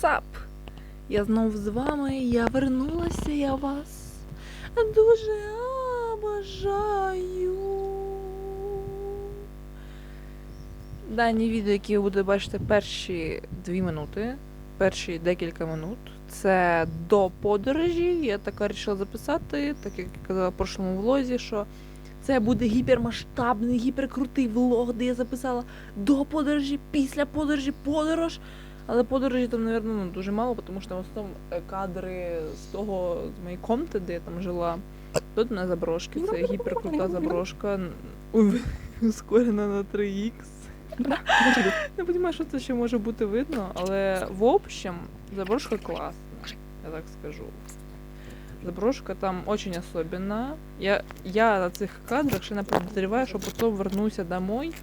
Сап! Я знов з вами, я вернулася, я вас дуже обожаю. Дані відео, які ви будете бачити перші дві минути, перші декілька минут, це до подорожі. Я так вирішила записати, так як я казала в прошлому влозі, що це буде гіпермасштабний, гіперкрутий влог, де я записала до подорожі, після подорожі, подорож. Але подорожі там, мабуть, ну, дуже мало, тому що там в основному е, кадри з того, з моєї комнати, де я там жила. Тут на заброшки, це гіперкрута заброшка. Ускорена на 3х. Не розумію, що це ще може бути видно, але в общем, заброшка класна, я так скажу. Заброшка там очень особенна. Я, я на цих кадрах ще не подозреваю, що потім вернуся домой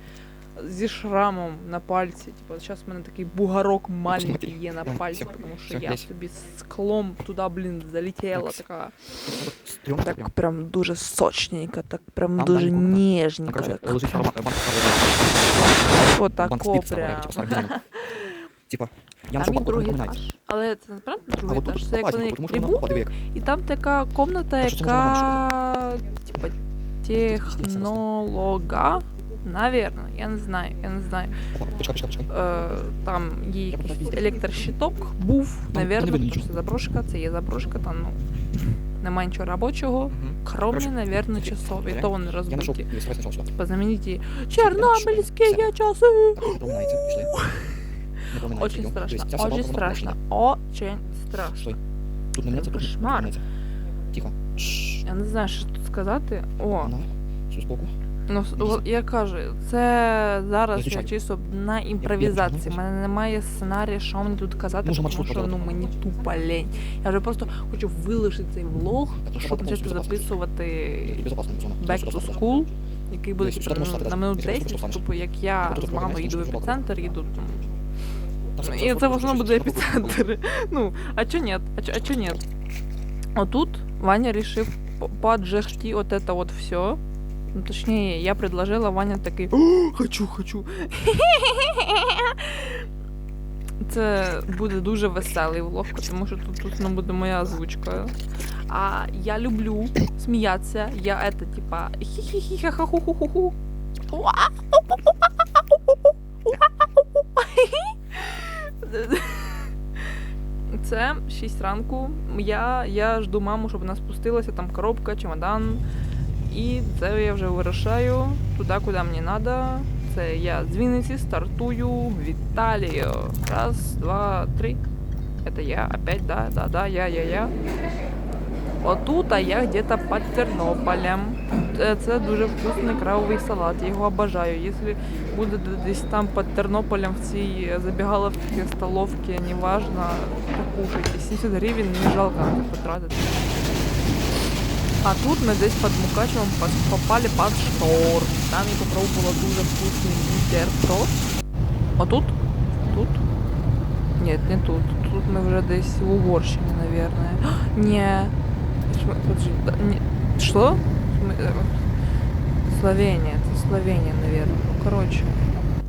зі шрамом на пальці. Типу, зараз в мене такий бугорок маленький є на пальці, тому що я собі склом туди, блін, залетіла така. Так прям дуже сочненько, так прям дуже ніжненько. Короче, Так, лежить формат, банк от банк тако спица, прям. типа, 40 гривень. Типа, я на Там і другий етаж. Але це насправді другий етаж. Це як вони як трибуни, і там така комната, яка типа технолога. Наверно, я не знаю, я не знаю. Почекай, почекай, почекай. Е, там є якийсь електрощиток, був, навірно, тому що заброшка, це є заброшка, там ну немає нічого робочого, кроме, такі- часов, і то вони розбиті. Типа знамениті Чорнобильські є часи. Очень страшно, очень страшно, очень страшно. Тут не тут Кошмар. Тихо. Я не знаю, що тут сказати. О, Все збоку. Ну я кажу, це зараз я чисто на імпровізації. У мене немає сценарія, що мені тут казати, тому що ну мені тупо лень. Я вже просто хочу вилишити цей влог, ну, щоб почати записувати. Back to. School, який буде на, минут Якщо 10, типу, як я з мамою йду в епіцентр, їду там. І це в основному буде епіцентр. Ну, а чо нет? А чо, а чо нет? Отут Ваня решив по- поджехти вот это вот все. Ну, точнее, я предложила, Ваня такий «О, хочу, хочу. Це буде дуже веселий влог, тому що тут, тут не буде моя озвучка. А я люблю сміятися. Я это, типа хі-хі-хі-ха-ху-ху-ху. Це 6 ранку. Я, я жду маму, щоб вона спустилася, там коробка, чемодан. І це я вже вирушаю туди, куди мені треба. Це я з Вінниці стартую в Італію. Раз, два, три. Это я опять, да, да, да, я, я, я. Отут, а я где-то під Тернополем. Це дуже вкусний кравовий салат, я його обожаю. Якщо буде десь там під Тернополем в цій забігаловці, столовці, неважно, покушайте. 70 гривень не жалко потратити. А тут ми десь під Мукачевом попали під шторм. Там я попробувала дуже вкусний бутерброд. Отут? Тут? Нет, не тут. Тут мы уже десь в Угорщине, наверное. Подожди, да, не- Что? Мы, э, Словения. Это Словения, наверное. Ну, короче.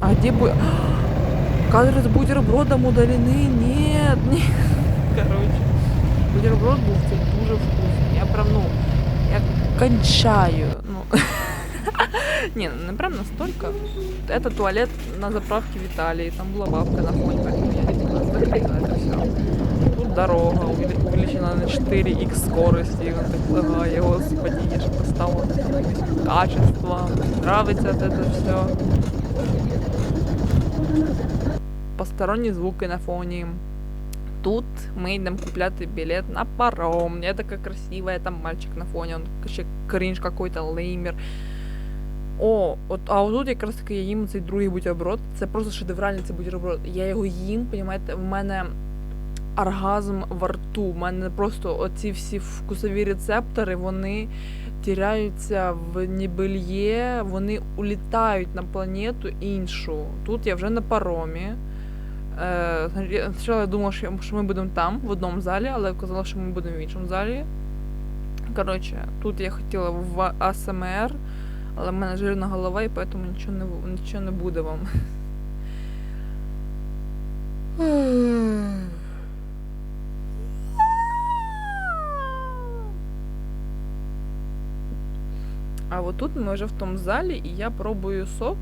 А где бу... Кадры с бутербродом удалены? Нет, нет. Короче. Бутерброд був це дуже вкусний. Я прям, ну, кончаю. Ну. Не, ну, не прям настолько. Это туалет на заправке в Италии. Там была бабка на фоне, поэтому я не закрыла это все. Тут дорога увели- увеличена на 4х скорости. Он так лагає, господи, я ж поставила качество. Нравится вот это все. Посторонні звуки на фоні. Ми йдемо купляти білет на паром. Я така красива, там мальчик на фоні, он ще крінж какой-то леймер. О, от, а отут якраз таки я їм цей другий бутерброд. Це просто шедевральний цей бутерброд. Я його їм, понімаєте, в мене оргазм во рту. У мене просто оці всі вкусові рецептори, вони тіряються в небельє, вони улітають на планету іншу. Тут я вже на паромі. Е, Спочатку я думала, що ми будемо там, в одному залі, але казала, що ми будемо в іншому залі. Коротше, тут я хотіла в АСМР, але в мене жирна голова і тому нічого не, нічого не буде вам. А отут ми вже в тому залі і я пробую сок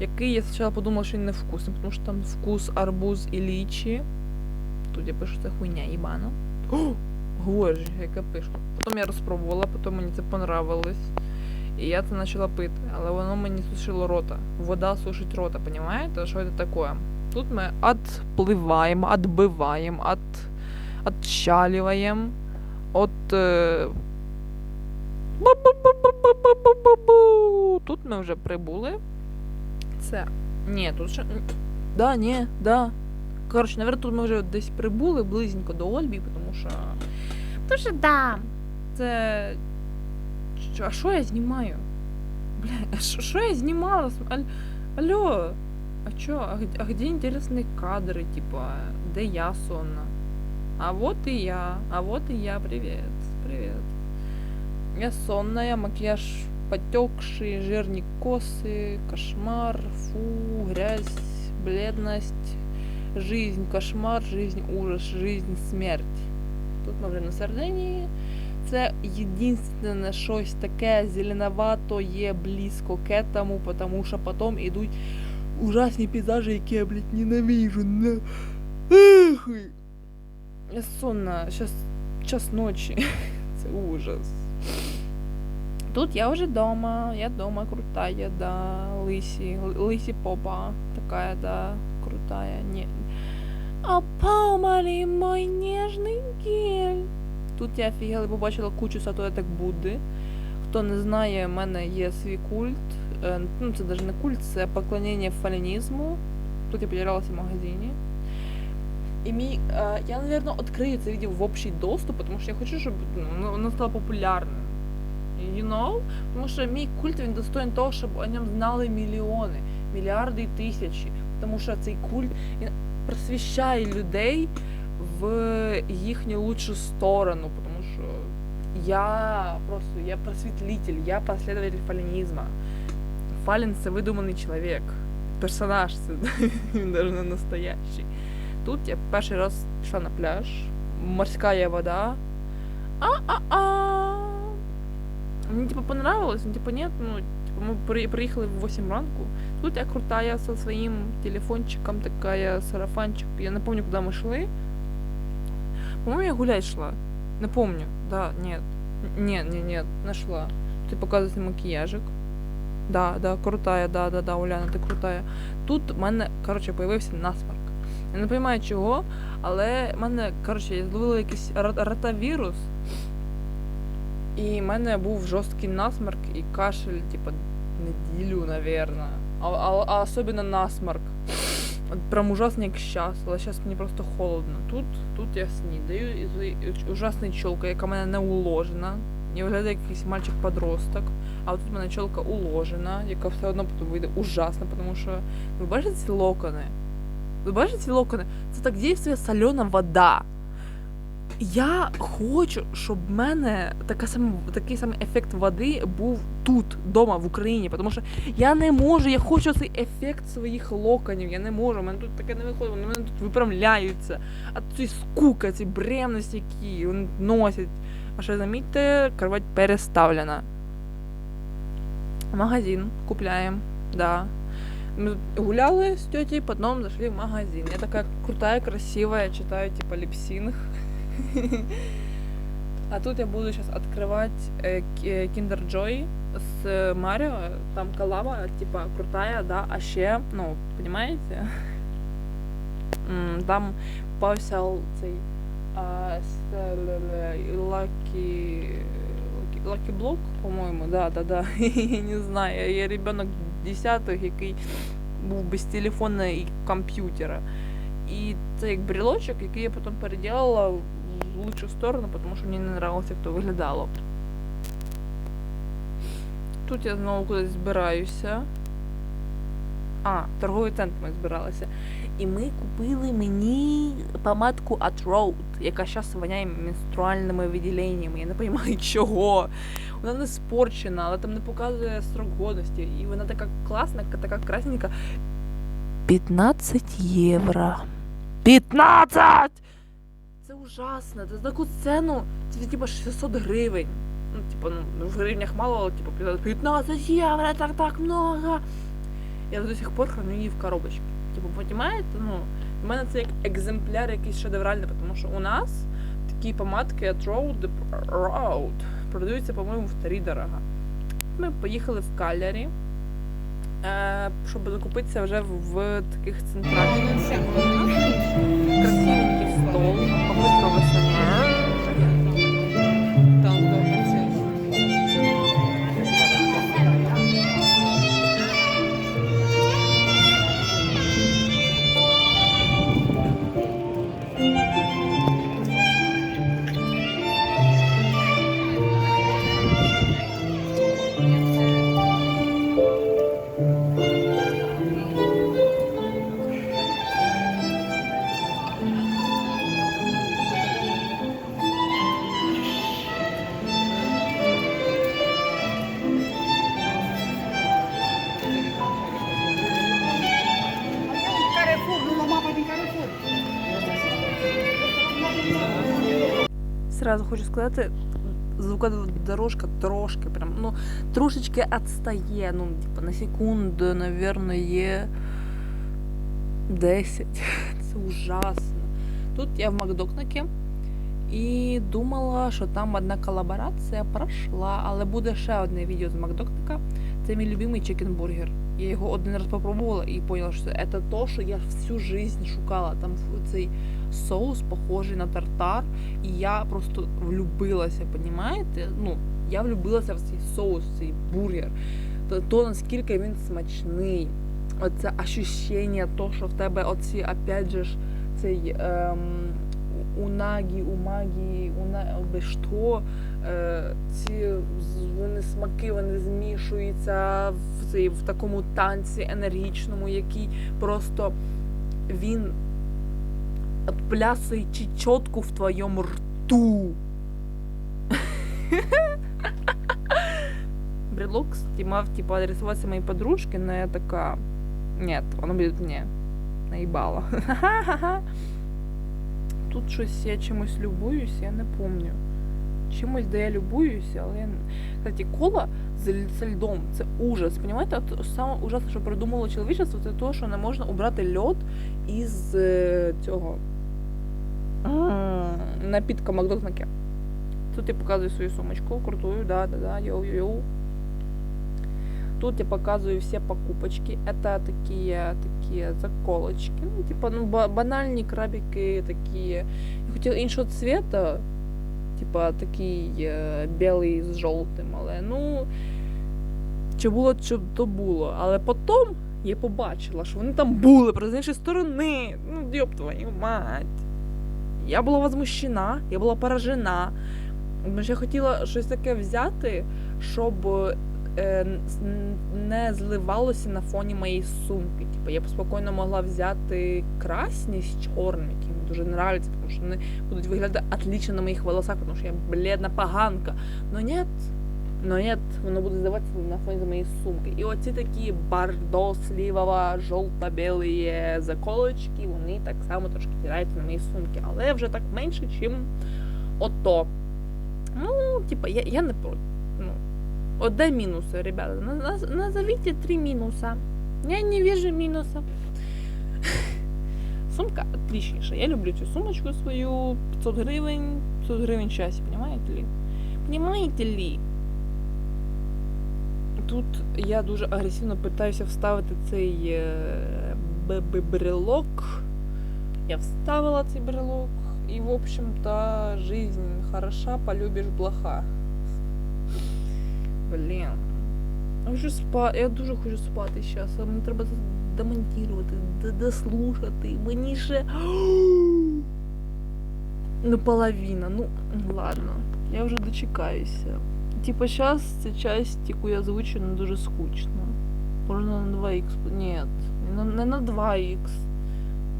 який я спочатку подумала, що він не вкусний, тому що там вкус арбуз і лічі. Тут я пишу, це хуйня їбана. О, Говорю, яке пишу. Потім я розпробувала, потім мені це понравилось. І я це почала пити, але воно мені сушило рота. Вода сушить рота, понимаете? Що це таке? Тут ми отпливаємо, отбиваємо, от, отчаливаємо от. Е... Тут ми вже прибули. Це. Ні, тут ще. Да, ні, да. Коротше, наверное, тут ми вже десь прибули близенько до Ольбі, тому що. Тому що да. Це. Що, а що я знімаю? Бля, а що, що я знімала? Аль... Алло, а чо? А, а где интересные кадры, типа, де я сонна? А вот и я, а вот и я, привет, привет. Я сонная, макияж потекший, жирные косы, кошмар, фу, грязь, бледность, жизнь, кошмар, жизнь, ужас, жизнь, смерть. Тут ми вже на Сардинії. Це єдине щось таке зеленовато є близько к этому, потому що потім ідуть ужасні пейзажі, які я, блядь, ненавижу. На... Эх! Я сонна, сейчас час ночі. Це ужас. Тут я вже дома, я дома крутая, да, лисі, лисі попа, такая, да, крутая, не... А помалі мой ніжний гель. Тут я офігела, побачила кучу статуеток Будди. Хто не знає, в мене є свій культ. Е, Ну, це навіть не культ, це поклонення фалінізму. Тут я потерялася в магазині. І мій, е, я, мабуть, відкрию це відео в общий доступ, тому що я хочу, щоб ну, воно стало популярним. You know? Тому що мій культ він достоин того, щоб о ньому знали мільйони, мільярди і тисячі. Тому що цей культ він просвіщає людей в їхню лучшу сторону, тому що я просто я просвітлитель, я последователь фалінізму. Фалін це видуманий чоловік. Персонаж це він навіть не настоящий. Тут я перший раз пішла на пляж, морська вода. А-а-а. Мені типу понравилось, ну типу нет, ну типу, ми при- приїхали в 8 ранку. Тут я крутая со своим телефончиком, такая сарафанчик. Я не помню, куда мы шли. По-моему, я гулять шла. Не помню. Да, нет. Н- Нет, нет, нет, нашла. Ты показываешь макияжик. Да, да, крутая, да, да, да, Уляна, ти крутая. Тут в мене, коротше, появився насморк. Я не розумію чого, але в мене, коротше, я зловила якийсь ро- ротавірус. І в мене був жорсткий насморк і кашель, типа, неділю, наверное. А, а, а особенно насморк. Прям ужасний як щас, але зараз мені просто холодно. Тут, тут я снідаю і ужасна чолка, яка в мене не уложена. Я виглядаю як якийсь мальчик-подросток. А от тут в мене чолка уложена, яка все одно потім вийде ужасно, тому що ви бачите ці локони? Ви бачите ці локони? Це так дійствує солена вода. Я хочу, щоб в мене така сам, такий самий ефект води був тут, вдома, в Україні. Тому що я не можу, я хочу цей ефект своїх локонів. Я не можу. У мене тут таке не виходить, вони мене тут виправляються. А ці скука, ці бремності, які вони носять. А ще замітьте, кровать переставлена. Магазин купляємо, да. Мы гуляли с тетей, потом зашли в магазин. Я такая крутая, красивая, читаю типа липсинг. А тут я буду сейчас открывать э, Ки- э, Kinder Joy с э, Марио. Там коллаба, типа, крутая, да. А ще, ну, понимаете? М, Там попався л- цей а, с- л- л- Lucky... Lucky- Lucky Block, по-моєму, да, да, да. Я не знаю. Я ребенок десятих, який був без телефона і комп'ютера. І це як брелочок, який я потім переділила в лучшу сторону, тому що мені не нравилося, як то виглядало. Тут я знову кудись збираюся. А, торговий центр ми збиралися. І ми купили мені помадку от Road, яка зараз воняє менструальними виділеннями. Я не розумію чого. Вона не спорчена, але там не показує срок годності. І вона така класна, така красненька. 15 євро. 15! Ужасно. За таку ціну. Це типа 600 гривень. Ну, типу, ну, в гривнях мало, але, типу, 15 євро, так так много. Я до сих пор храню її в коробочці. Типу, понімаєте? Ну, в мене це як екземпляр якийсь шедевральний, тому що у нас такі помадки от Road, Road продаються, по-моєму, в три дорога. Ми поїхали в Калярі, щоб закупитися вже в, в таких центральних. Красивенький стол, попитка в Сразу хочу сказати, звукова дорожка трошки прям, ну, трошечки відстає, ну, типа, на секунду, напевно, є 10. Це ужасно. Тут я в Макдокнакі і думала, що там одна колаборація пройшла, але буде ще одне відео з Макдокнака. Це мій любимий чекенбургер. Я його один раз попробувала і поняла, що це то, що я всю жизнь шукала. Там цей соус похожий на тартар, і я просто влюбилася, понімаєте? Ну, я влюбилася в цей соус, в цей бургер. То, то наскільки він смачний. Оце ощущення, то, що в тебе оці, опять же ж, цей ем, унагі, умагі, уна, що, е, ці з- вони смаки вони змішуються в, цей, в такому танці енергічному, який просто він отплясує чечетку в твоем рту. Брелок мав типа адресоваться моей подружке, но я такая, нет, воно будет мне наїбало. Тут щось я чимось любуюсь, я не помню. Чимось, де я любуюся, але я... Кстати, кола з, льдом це ужас. Понимаєте, от саме ужасне, що придумало чоловічество, це те, що не можна убрати льод із е, цього напітка Макдональдса. Тут я показую свою сумочку крутую, да, да, да, йоу-йоу. Тут я показываю все покупочки. Это такие, такие заколочки. Ну, типа, ну, ба- банальні крабики такие. Я хотіла іншого цвета. Типа такий е, білий з жовтим, але ну. Чи було, чи то було. Але потім я побачила, що вони там були, просто з іншої сторони. Ну, дьоб твою мать. Я була возмущена, я була поражена. Тому що я хотіла щось таке взяти, щоб е, не зливалося на фоні моєї сумки. Типу, я б спокійно могла взяти красні з чорним, які мені дуже нравляться, тому що вони будуть виглядати отлично на моїх волосах, тому що я бледна поганка. Но нет, но нет, воно буде здаватися на фоні моєї сумки. І оці такі бардо, слівова, жовто-білі заколочки, вони так само трошки тираються на моїй сумки, але вже так менше, чим ото. Ну, типа, я, я не проти. Ну, от де мінуси, ребята? Наз- наз- Назовите три мінуса. Я не вижу мінуса. Сумка отличніша. Я люблю цю сумочку свою 500 гривень, 500 гривень час, понимаете ли? Понимаете ли? Тут я дуже агресивно питаюся вставити цей е, брелок. Я вставила цей брелок, і, в общем-то, жизнь хороша, полюбиш блоха. Блін. Я хочу спати. Я дуже хочу спати зараз, а мені треба демонтувати, дослухати. Мені ще. Ну, половина. Ну, ладно. Я вже дочекаюся. Типа, зараз ця часть, яку я озвучу, не дуже скучна. Можна на 2х. Ні, не на- 2х.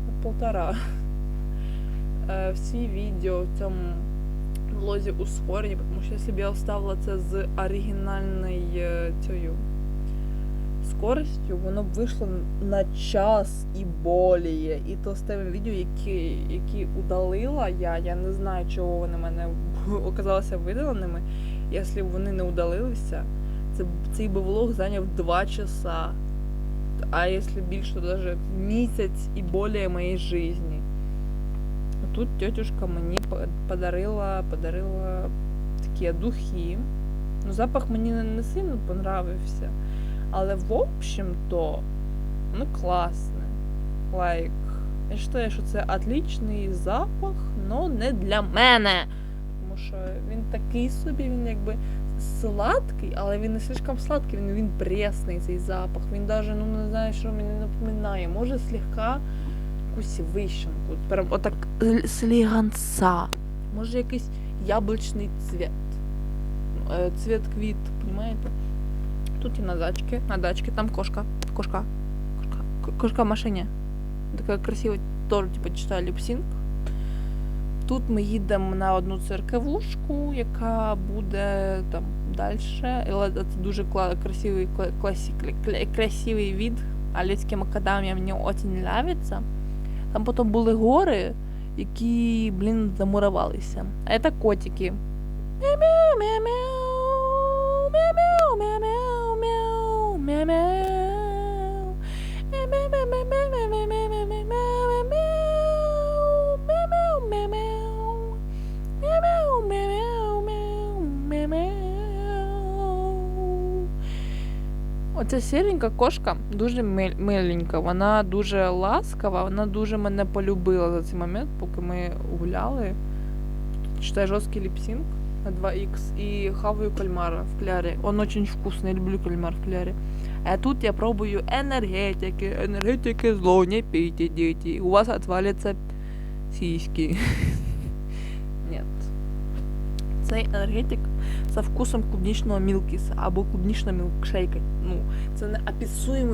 На полтора. Е, Всі відео в цьому влозі ускорені, тому що я оставила це з оригінальною е, цією скоростю, воно б вийшло на час і боліє. І то з тими відео, які, які удалила я, я не знаю, чого вони в мене оказалися видаленими. Якщо б вони не удалилися, це, цей би влог зайняв 2 часа. А якщо більше, то навіть місяць і більше моєї житті. Тут тетюшка мені подарила, подарила такі духи. Ну, запах мені не, сильно понравився. Але в общем-то, ну класне. Лайк. Я вважаю, що це отличний запах, але не для мене. Тому що він такий собі, він якби сладкий, але він не слишком сладкий, він, він пресний цей запах. Він навіть, ну не знаю, що мені напоминає. Може слегка якусь вищенку. Прям отак сліганца. Може якийсь яблучний цвіт. Е, Цвіт квіт, розумієте? Тут і на дачці, на дачці, там кошка. Кошка. Кошка. Кошка в машині. Така красива, теж типу, читає ліпсінг. Тут ми їдемо на одну церквушку, яка буде там далі. Це дуже красивий, кла- класі, красивий від. Алецькі макадамія мені дуже подобається. Там потім були гори, які, блін, замурувалися. А це котики. Мяу, мяу, мяу, Оця сіренька кошка дуже мил- миленька, вона дуже ласкава, вона дуже мене полюбила за цей момент, поки ми гуляли. Читаю жорсткий ліпсинг на 2х и хаваю кальмара в кляре. Он очень вкусный, я люблю кальмар в кляре. А тут я пробую энергетики. Энергетики зло, не пейте, дети. У вас отвалятся сиськи. Нет. Цей енергетик со вкусом клубничного мілкіса або клубничного мілкшейка. Ну, це не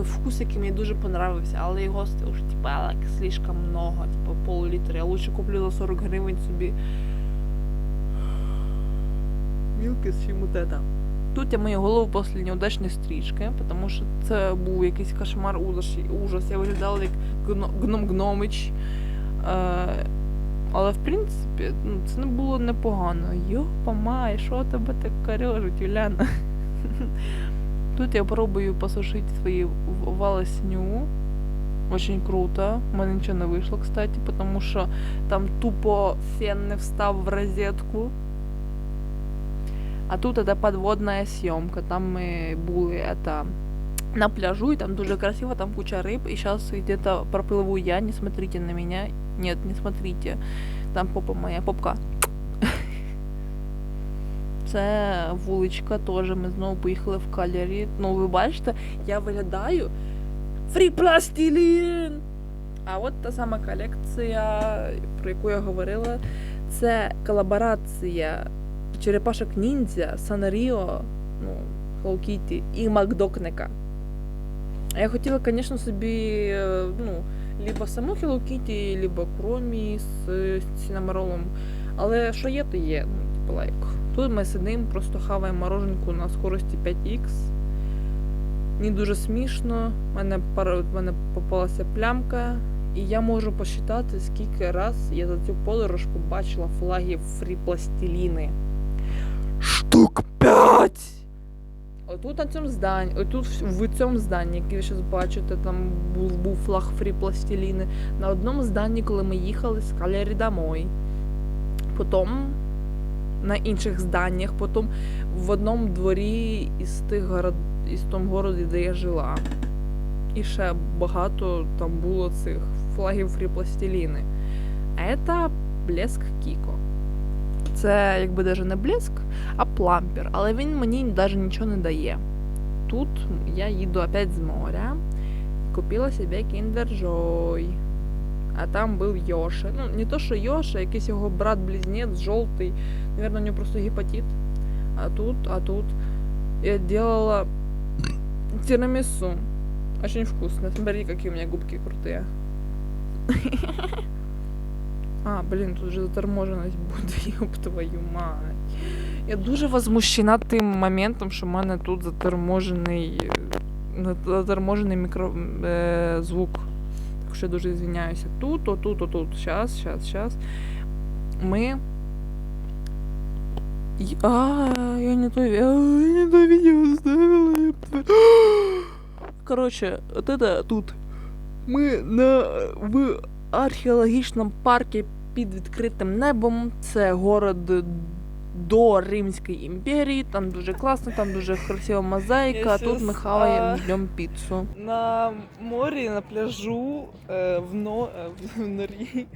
вкус, який мені дуже понравився, але його уж типа слишком много, типа пол-літра. Я лучше куплю за 40 гривень собі мілкіс, чим вот это. Тут я мою голову після неудачної стрижки, тому що це був якийсь кошмар, ужас, ужас. Я виглядала як гном гномич. Е, але в принципі, ну, це не було непогано. Йопа май, що тебе так корежить, Юляна? Тут я пробую посушити свої в- волосню. Очень круто. У мене нічого не вийшло, кстати, тому що там тупо фен не встав в розетку. А тут это подводная съемка. Там мы були это на пляжу, и там дуже красиво, там куча рыб. И сейчас где-то проплыву я, не смотрите на меня. Нет, не смотрите. Там попа моя, попка. Це вуличка теж. Ми знову поїхали в калері. Ну, ви бачите, я виглядаю фрі пластилін. А от та сама колекція, про яку я говорила, це колаборація черепашок ніндзя, Санаріо, ну, Hello Kitty і Макдокнека. А Я хотіла, звісно, собі ну, либо саму Hello Kitty, либо Кромі з Сінамаролом. Але що є, то є. Ну, типу, лайк. Тут ми сидимо, просто хаваємо мороженку на скорості 5х. Мені дуже смішно. У мене, в мене попалася плямка. І я можу посчитати, скільки раз я за цю подорож побачила флагів фрі пластиліни. Штук 5! Отут на цьому зданні, отут в- цьому зданні, яке ви зараз бачите, там був, був флаг фрі пластиліни. На одному зданні, коли ми їхали з Калері домой. Потім на інших зданнях, потім в одному дворі із тих город, із тому городі, де я жила. І ще багато там було цих флагів фрі пластиліни. А це блеск Кіко. Це якби навіть не блеск, а плампер. Але він мені навіть нічого не дає. Тут я їду опять з моря. Купила себе Kinder Joy. А там був Йоша. Ну, не то, що Йоша, якийсь його брат-близнець, жовтий. Наверное, у нього просто гепатит. А тут, а тут я делала тирамису. Очень вкусно. Смотри, какие у меня губки крутые. А, блін, тут же заторможеність буде, ёб твою мать. Я дуже возмущена тим моментом, що в мене тут заторможений, е, заторможений мікро, е, звук. Так що я дуже звиняюся. Тут, отут, отут. Щас, щас, щас. Ми А, я не то, видео ставила. Короче, вот это тут. Ми на в археологічному парку під відкритим небом. Це город до Римської імперії. Там дуже класно, там дуже красива мозаїка. А тут ми хаваємо, піцу. На морі, на пляжу, е, в, но, е, в норі.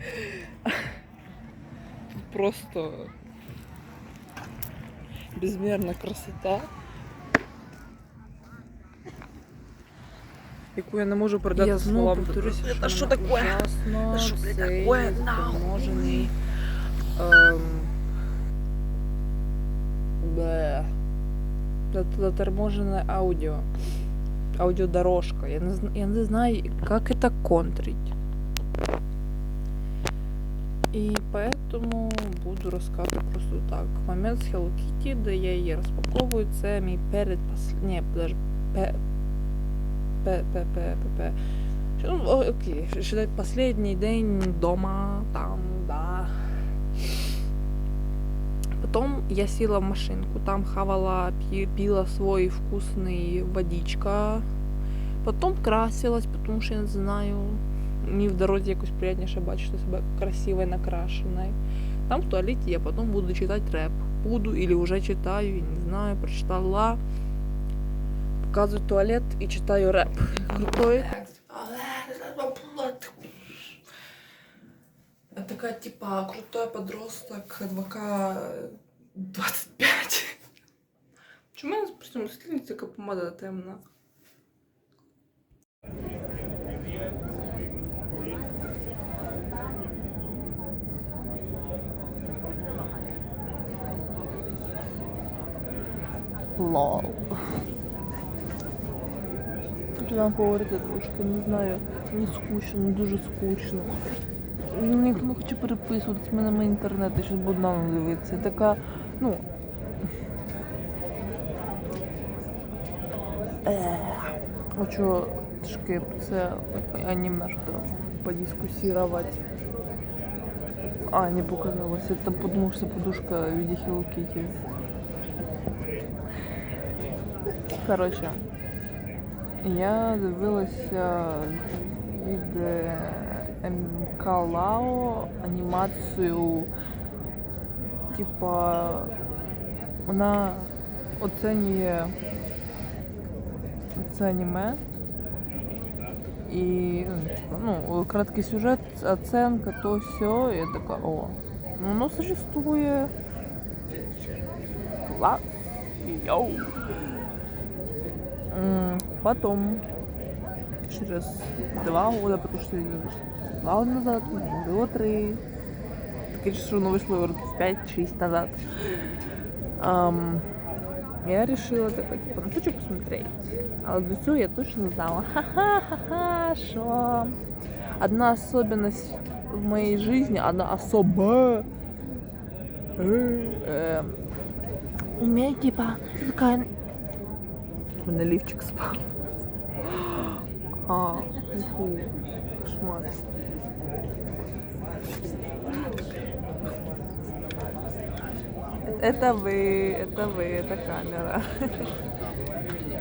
Просто безмірна красота. Яку я не можу передати Я повторюся, Це що що таке? ужасно Це що, таке? Нахуй. ем, заторможенное аудио. Аудиодорожка. Я не, я не знаю, как это контрить. І поэтому буду розказувати просто так. Момент з Hello Kitty, де я її розпаковую, це мій передпос... Ні, подожди. Пе... Пе... Пе... Що, Ну, окей, считай, последний день дома, там, Потом я села в машинку, там хавала, пи- пила свой вкусный водичка. Потом красилась, потому що я не знаю. Мені в дорозі якось приятніше бачити себе красивою, накрашеною. Там в туалеті я потом буду читати реп. Буду или уже читаю, я не знаю, прочитала. Показываю туалет и читаю рэп. Крутой. Такая типа крутой подросток, адвока 25. Чому я при цьому світлі така помада темна? Лол. Хочу вам поговорити трошки, не знаю, мені скучно, дуже скучно. Ну, Ніхто не хоче переписуватись, в мене немає інтернету, щось Богдану дивитися. Така, ну. Е, Хочу трошки про це аніме що. А, не показалось. Это потому что подушка в виде Hello Kitty. Короче, я дивилася від е, МК Лао анімацію. Типа вона оцінює це аніме. І ну, ну, краткий сюжет, оценка, то все. Я така, о, ну воно существує. Клас. Йоу. Потом, через два года, потому что два года назад, было три. Таке, що воно вийшло років 5-6 назад. Ам, я решила такая, типа, ну хочу посмотреть. А до я точно знала. Ха-ха-ха-ха, що одна особенность в моей жизни, одна особа, э, имею, типа, такая... У мене лівчик спав. А, кошмар. Это вы, это вы, это камера.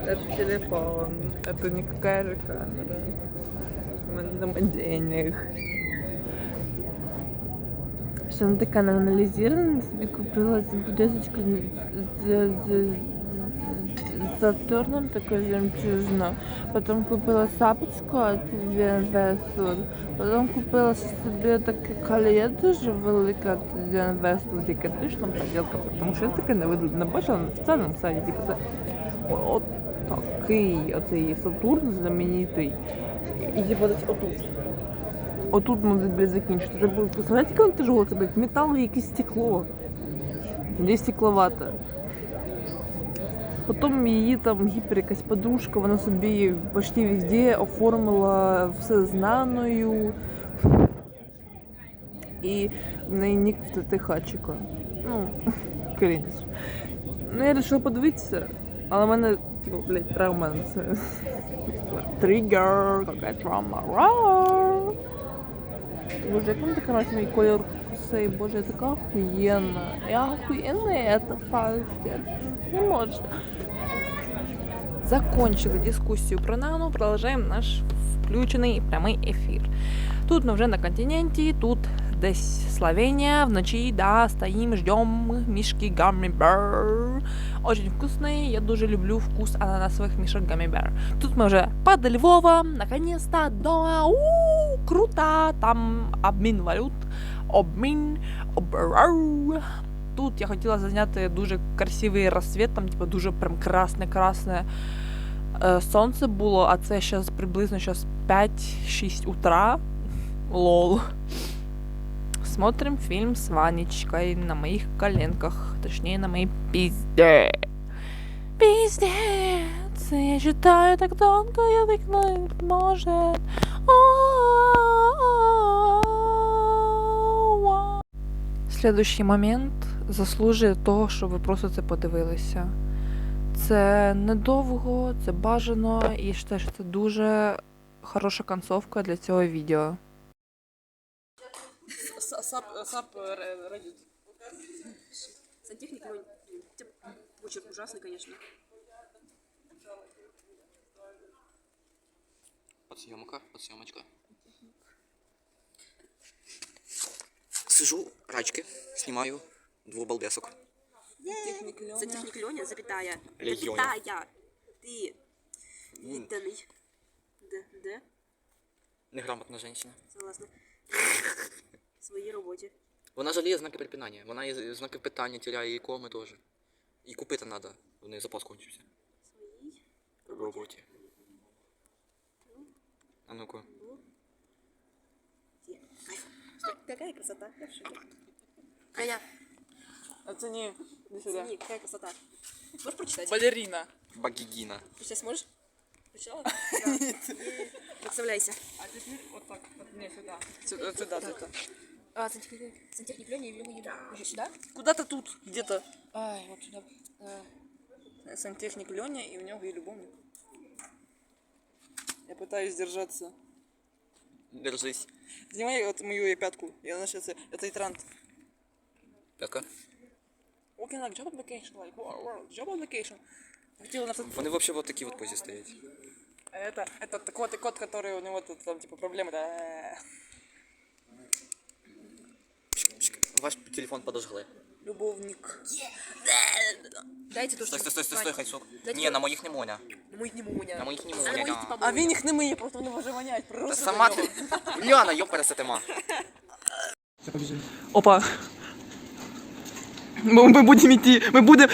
Это телефон. Это никакая же камера. Мене нема денег. Що вона така аналізирована, собі купила з, з Сатурном, такой жемчужно. Потом купила сапочку от Весу. Потом купила собі таке колье дуже велике от Весу, яке точно поділка, тому що я таке не видно, бачила на офіційному сайті. Типу це от такий оцей Сатурн знаменитий. І типу десь отут. Отут може блядь, закінчити. Це буде, представляєте, яке воно тяжело, це блядь, метал і якесь стекло. Де стекловате. Потім її там гіпер якась подружка, вона собі почти везде оформила все знаною. І в неї нік в ТТ хатчика. Ну, крінж. Ну, я вирішила подивитися, але в мене, типу, блядь, травма це. Тригер, яка травма. Ра! Боже, як вам така нравиться мій колір say, боже, я така охуєнна. Я охуєнна, это факт. Не можете. Закончили дискуссию про нану, продолжаем наш включений прямий ефір. Тут ми вже на континенті, тут десь Словенія, вночі, да, стоїм, ждем мішки Gummy Bear. Очень вкусний, я дуже люблю вкус ананасових мішок Gummy Bear. Тут ми вже под Львова, наконец-то дома, у круто, там обмін валют, обмін, обрау. Тут я хотіла зайняти дуже красивий розсвіт, там типу дуже прям красне-красне е, сонце було, а це зараз приблизно зараз 5-6 утра. Лол. Смотрим фильм с Ванечкой на моих коленках. Точнее, на моей пизде. Пиздец, я считаю так тонко, язык не может. Следующий момент заслужує того, щоб ви просто це подивилися. Це недовго, це бажано, і я вважаю, що це дуже хороша концовка для цього відео. Сап, сап, Reddit. Сантехник, ну, блин, тип, почерк ужасный, конечно. Подсъемка, подсъемочка. Сижу, рачки, снимаю двух балбесок. Сантехник Лёня. Сантехник Леня, запятая. Лёня. Запятая. Ты. Виданный. Д, Д, Неграмотна женщина. согласна. В своей работе. Вона жаліє знаки препинання. Вона і знаки питання тіряє, і коми теж. І купити треба. У неї запас кончився. Своей. В роботі. А ну-ка. Где? Кайф. Стой, Какая красота. Я в шоке. Аня, Оцени. Иди сюда. оцени, какая красота. Можешь прочитать? Балерина. Багігіна. Прочитать сможешь? Прочитала? Да. Представляйся. А теперь вот так. Вот мне сюда. Сюда, сюда, сюда. А, сантехник, сантехник Леня и Леня Юля. Сюда? Куда-то тут, где-то. Ай, вот сюда. Э, Сантехник Леня и у него и любовник. Я пытаюсь держаться. Держись. Снимай вот мою пятку. Я значит, это, это и трант. П'ятка. Walking like job application, like wow, wow, job application. Хотела на Вони взагалі вот такі от позі стоять. А Это, это так вот и кот, который у него тут там типа проблемы, да. Ваш телефон подожгли. Любовник. Дайте то, Стой, что... стой, стой, стой, стой, хай сок. Дайте Ні, на моїх не моня. На моих не моня. На моїх не А моня. на моих да. типа А моня. він їх не миє, просто вони може вонять. Та Просто сама до ти. нього. Ляна, йоп пересетима. Все, побежим. Опа. Мы, мы будем идти, мы будем...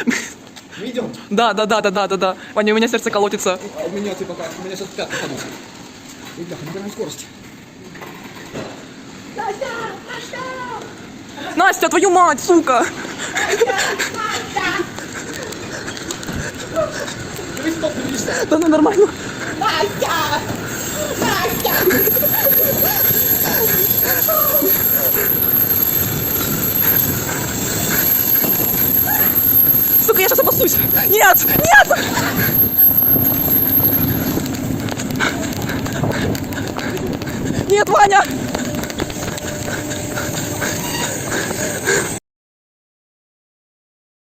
Мы идем. Да, да, да, да, да, да, да. Ваня, у меня сердце колотится. А у меня ты пока, у меня сейчас пятка падает. Ой, бляха, набираем скорость. Настя, твою мать, сука! Не видишься. Да ну нормально. Сука, я сейчас опасусь! Нет! Нет! Нет, Ваня!